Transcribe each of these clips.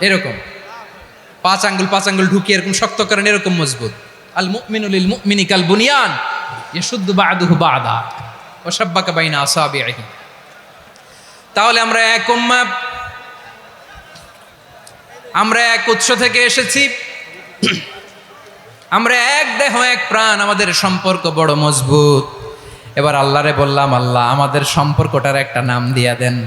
এরকম। পাঁচ আঙ্গুল পাঁচ আঙ্গুল ঢুকিয়ে এরকম শক্ত করেন, এরকম মজবুত। আল মুমিনুল মুমিনি কাল বুনিয়ান ইশুদ্দু বাদুহু বাদা ওয়াসাব্বাকা বাইনা আসাবিহি তাহলে আমরা এক উম্মা আমরা এক উৎস থেকে এসেছি। আমরা এক দেহ, এক প্রাণ, আমাদের সম্পর্ক বড় মজবুত। এবার আল্লাহরে বললাম, আল্লাহ আমাদের সম্পর্কটার একটা নাম দিয়া দেন।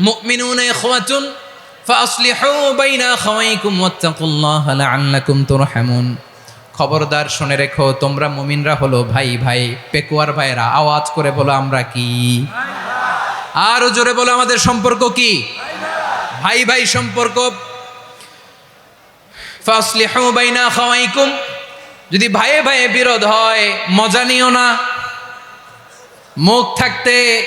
মুমিনুনা তুরহামুন। খবরদার শুনে রেখো, তোমরা মুমিনরা হলো ভাই ভাই, পেকুয়ার ভাইরা আওয়াজ করে বলো আমরা কি? আরও জোরে বলো আমাদের সম্পর্ক কি? ভাই ভাই সম্পর্ক। যদি ভাইয়ে ভাইয়ে বিরোধ হয়, মজা নিও না। মুখ থাকতে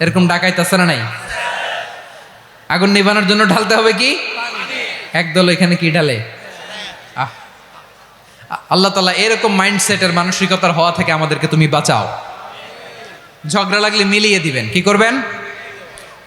এরকম ডাকাইতেছে না নাই? আগুন নিভানোর জন্য ঢালতে হবে কি? একদল এখানে কি ঢালে? আহ। আল্লাহ তালা এরকম মাইন্ডসেটের মানসিকতার হওয়া থেকে আমাদেরকে তুমি বাঁচাও। ঝগড়া লাগলে মিলিয়ে দিবেন। কি করবেন?